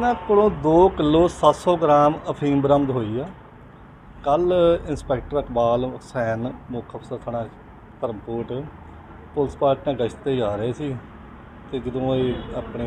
ਇਹਨਾਂ ਕੋਲੋਂ 2 kilo 700 gram ਅਫੀਮ ਬਰਾਮਦ ਹੋਈ ਆ। ਕੱਲ ਇੰਸਪੈਕਟਰ ਇਕਬਾਲ ਹੁਸੈਨ, ਮੁੱਖ ਅਫਸਰ ਥਾਣਾ ਧਰਮਕੋਟ, ਪੁਲਿਸ ਪਾਰਟੀ ਨਾਲ ਗਸ਼ਤ ਤੇ ਜਾ ਰਹੇ ਸੀ ਤੇ ਜਦੋਂ ਇਹ ਆਪਣੇ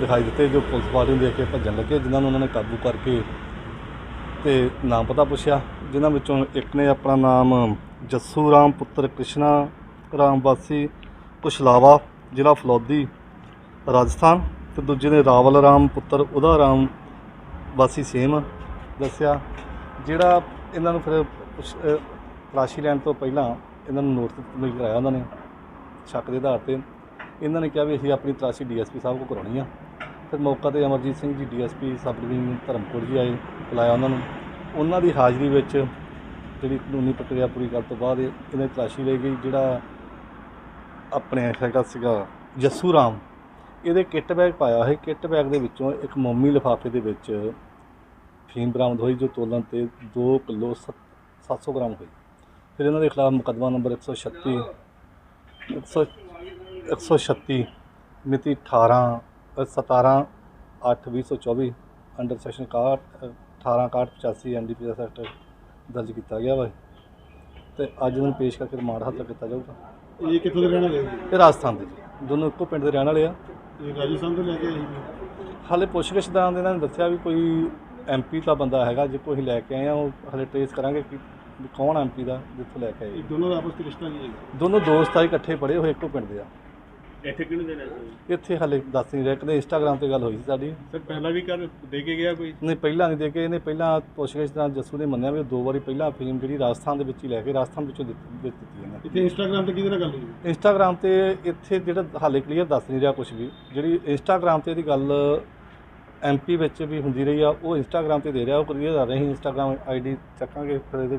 ਦਿਖਾਈ ਦਿੱਤੇ, ਜੋ ਪੁਲਿਸ ਪਾਰਟੀ ਨੂੰ ਦੇਖ ਕੇ ਭੱਜਣ ਲੱਗੇ, ਜਿਨ੍ਹਾਂ ਨੂੰ ਉਹਨਾਂ ਨੇ ਕਾਬੂ ਕਰਕੇ ਤੇ ਨਾਮ ਪਤਾ ਪੁੱਛਿਆ, ਜਿਨ੍ਹਾਂ ਵਿੱਚੋਂ ਇੱਕ ਨੇ ਆਪਣਾ ਨਾਮ ਜੱਸੂ ਰਾਮ ਪੁੱਤਰ ਕ੍ਰਿਸ਼ਨਾ ਰਾਮ ਵਾਸੀ ਕੁਸ਼ਲਾਵਾ, ਜ਼ਿਲ੍ਹਾ ਫਲੌਦੀ, ਰਾਜਸਥਾਨ, ਤੇ ਦੂਜੇ ਨੇ ਰਾਵਲ ਰਾਮ ਪੁੱਤਰ ਉਹਦਾ ਰਾਮ ਵਾਸੀ ਸੇਮ ਦੱਸਿਆ। ਜਿਹੜਾ ਇਹਨਾਂ ਨੂੰ ਫਿਰ ਪੁੱਛ- ਤਲਾਸ਼ੀ ਲੈਣ ਤੋਂ ਪਹਿਲਾਂ ਇਹਨਾਂ ਨੂੰ ਨੋਟਿਸ ਮਿਲ ਕਰਾਇਆ ਉਹਨਾਂ ਨੇ, ਸ਼ੱਕ ਦੇ ਆਧਾਰ ਤੇ। ਇਹਨਾਂ ਨੇ ਕਿਹਾ ਵੀ ਅਸੀਂ ਆਪਣੀ ਤਲਾਸ਼ੀ ਡੀਐਸਪੀ ਸਾਹਿਬ ਕੋਲ ਕਰਾਉਣੀ ਆ। ਫਿਰ ਮੌਕਾ ਤੇ Amarjit Singh ji, DSP sub division Dharampur ਜੀ ਆਏ, ਬੁਲਾਇਆ ਉਹਨਾਂ ਨੂੰ। ਉਹਨਾਂ ਦੀ ਹਾਜ਼ਰੀ ਵਿੱਚ ਜਿਹੜੀ ਕਾਨੂੰਨੀ ਪ੍ਰਕਿਰਿਆ ਪੂਰੀ ਕਰਨ ਤੋਂ ਬਾਅਦ ਇਹ- ਤਲਾਸ਼ੀ ਲਈ ਗਈ, ਜਿਹੜਾ ਆਪਣੇ ਹੈਗਾ ਸੀਗਾ ਜੱਸੂ ਰਾਮ। ਇਹਦੇ ਕਿੱਟ ਬੈਗ ਪਾਇਆ ਹੈ ਕਿੱਟ ਬੈਗ ਦੇ ਵਿੱਚੋਂ ਇੱਕ ਮੋਮੀ ਲਿਫਾਫੇ ਦੇ ਵਿੱਚ ਫੀਮ ਬਰਾਮਦ ਹੋਈ, ਜੋ ਤੋਲਣ ਤੇ 2 ਕਿਲੋ 700 ਗ੍ਰਾਮ ਹੋਈ। ਫਿਰ ਇਹਨਾਂ ਦੇ ਖਿਲਾਫ ਮੁਕੱਦਮਾ ਨੰਬਰ 136 100 136 ਮਿਤੀ 18 17 8 2024 ਅੰਡਰ ਸੈਕਸ਼ਨ 61 18 61 85 ਐਨਡੀਪੀਐਸ ਐਕਟ ਦਰਜ ਕੀਤਾ ਗਿਆ ਵਾ। ਤੇ ਅੱਜ ਇਹਨਾਂ ਨੂੰ ਪੇਸ਼ ਕਰਕੇ ਰਿਮਾਂਡ ਹਾਸਲ ਕੀਤਾ ਜਾਊਗਾ। ਇਹ ਕਿੱਥੋਂ ਦੇ ਰਹਿਣ ਵਾਲੇ ਇਹ ਰਾਜਸਥਾਨ ਦੇ ਜੀ। ਦੋਨੋਂ ਇੱਕੋ ਪਿੰਡ ਦੇ ਰਹਿਣ ਵਾਲੇ ਆ। ਇਹ ਰਾਜਸਥਾਨ ਤੋਂ ਲੈ ਕੇ ਆਏ ਹਾਲੇ ਪੁੱਛਗਿੱਛ ਦੌਰਾਨ ਇਹਨਾਂ ਨੇ ਦੱਸਿਆ ਵੀ ਕੋਈ ਐਮਪੀ ਦਾ ਬੰਦਾ ਹੈਗਾ ਜੇ ਕੋਈ ਲੈ ਕੇ ਆਏ ਆ ਉਹ ਹਾਲੇ ਟ੍ਰੇਸ ਕਰਾਂਗੇ ਕਿ ਕੌਣ ਐਮਪੀ ਦਾ ਜਿੱਥੋਂ ਲੈ ਕੇ ਆਏ ਇਹ ਦੋਨੋਂ ਦਾ ਆਪਸ ਵਿੱਚ ਰਿਸ਼ਤਾ ਕੀ ਹੈ ਦੋਨੋਂ ਦੋਸਤ ਆ ਇਕੱਠੇ ਪੜ੍ਹੇ ਹੋਏ ਇੱਕੋ ਪਿੰਡ ਦੇ ਆ। ਇੱਥੇ ਕਿਹਨੂੰ ਦੇਣਾ ਸੀ? ਇੱਥੇ ਹਾਲੇ ਦੱਸ ਨਹੀਂ ਰਿਹਾ ਕਦੇ ਇੰਸਟਾਗ੍ਰਾਮ ਤੇ ਗੱਲ ਹੋਈ ਸੀ ਸਾਡੀ। ਸਰ ਪਹਿਲਾਂ ਵੀ ਕਰ ਦੇ ਕੇ ਗਿਆ ਕੋਈ? ਨਹੀਂ ਪਹਿਲਾਂ ਨਹੀਂ ਦੇ ਕੇ ਇਹਨੇ ਪਹਿਲਾਂ ਪੁੱਛਗਿੱਛ ਦੌਰਾਨ ਜੱਸੂ ਨੇ ਮੰਨਿਆ ਵੀ ਉਹ ਦੋ ਵਾਰੀ ਪਹਿਲਾਂ ਫੀਮ ਜਿਹੜੀ ਰਾਜਸਥਾਨ ਦੇ ਵਿੱਚ ਹੀ ਲੈ ਕੇ ਰਾਜਸਥਾਨ ਵਿੱਚੋਂ ਦਿੱਤੀ ਦਿੱਤੀ ਇਹਨੇ ਇੱਥੇ ਇੰਸਟਾਗ੍ਰam ਤੇ ਕਿਹਦੇ ਨਾਲ ਗੱਲ ਹੋਈ? ਇੰਸਟਾਗ੍ਰਾਮ ਤੇ ਇੱਥੇ ਜਿਹੜਾ ਹਾਲੇ ਕਲੀਅਰ ਦੱਸ ਨਹੀਂ ਰਿਹਾ ਕੁਝ ਵੀ। ਜਿਹੜੀ ਇੰਸਟਾਗ੍ਰਾਮ ਤੇ ਇਹਦੀ ਗੱਲ ਐਮਪੀ ਵਿੱਚ ਵੀ ਹੁੰਦੀ ਰਹੀ ਆ ਉਹ ਇੰਸਟਾਗ੍ਰਾਮ ਤੇ ਦੇ ਰਿਹਾ ਉਹ ਕਲੀਅਰ ਕਰ ਰਹੇ ਸੀ ਇੰਸਟਾਗ੍ਰਾਮ ਆਈਡੀ ਚੱਕਾਂਗੇ ਫਿਰ ਇਹਦੇ